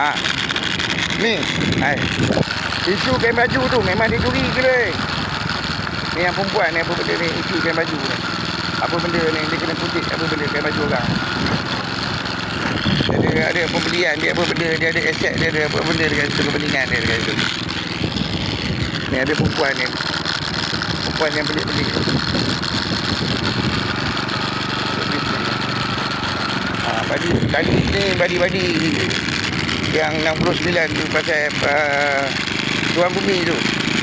Ha. Ni. Hai. Isu kain baju tu memang dia curi ke le? Ni yang perempuan ni apa benda ni isu kain baju ni. Apa benda ni dia kena kutip apa benda kain baju orang. Dia ada, ada pembelian dia apa benda dia ada aset dia ada apa benda dekat situ kepentingan dia dekat situ. Ni ada perempuan ni. Perempuan yang pelik-pelik. Ha, badi kali ni badi-badi yang 69 tu pasal uh, tuan bumi tu.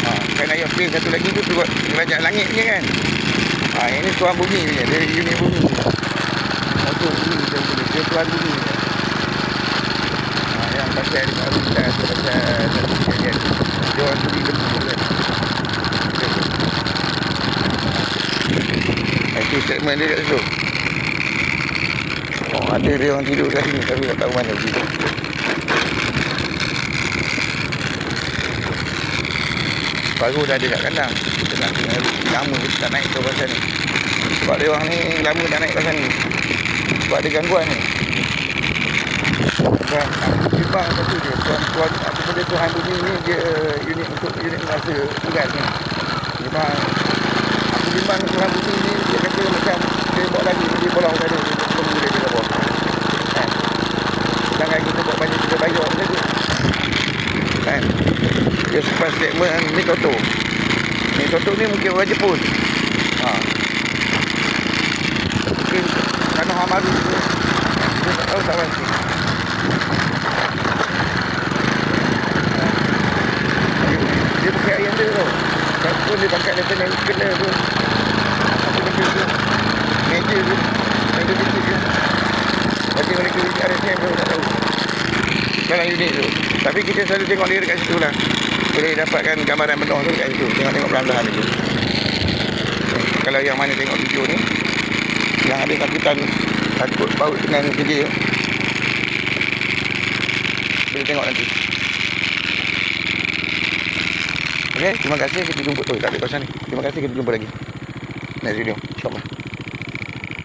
Ha, kan ayat play satu lagi tu turut kerajaan langit punya kan. Ha, ini tuan bumi punya dari unit bumi. Untuk bumi tu boleh dia tuan bumi. Ha, yang pasal baru kita tu pasal satu kejadian. Dia orang beli lembu kan. Ha, Itu statement dia kat situ. Oh, ada dia orang tidur kat sini tapi tak tahu mana tidur. Baru dah ada kat kandang. Kita nak kena lama kita tak naik ke pasal ni. Sebab dia orang ni lama tak naik pasal ni. Sebab ada gangguan ni. Dan timbang satu dia. Tuan, tuan, apa benda Tuhan bumi ni dia unit untuk unit masa tugas ni. Memang aku timbang Tuhan bumi ni dia kata macam dia bawa lagi dia bola udara dia belum boleh dia bawa. Kan? Sedangkan kita buat banyak kita bayar saja. Kan? Dia sempat statement ni Toto. Ni Toto ni mungkin orang Jepun. Ha. Mungkin kerana Hamaru tu. Dia tak tahu tak pasti. Dia pakai ayam dia tau. Siapa dia pakai level yang kena tu. Apa benda tu. Meja tu. Meja kecil tu. Macam mereka RSM tu tak tahu. Dalam unit tu. Tapi kita selalu tengok dia dekat situ lah. Boleh dapatkan gambaran penuh tu dekat situ. Tengok-tengok perlahan-lahan tu. Kalau yang mana tengok video ni. Yang ada takutan takut baut dengan kerja. Boleh tengok nanti. Okay, terima kasih kita jumpa tu tak ada pasal ni. Terima kasih kita jumpa lagi. Next video. InsyaAllah.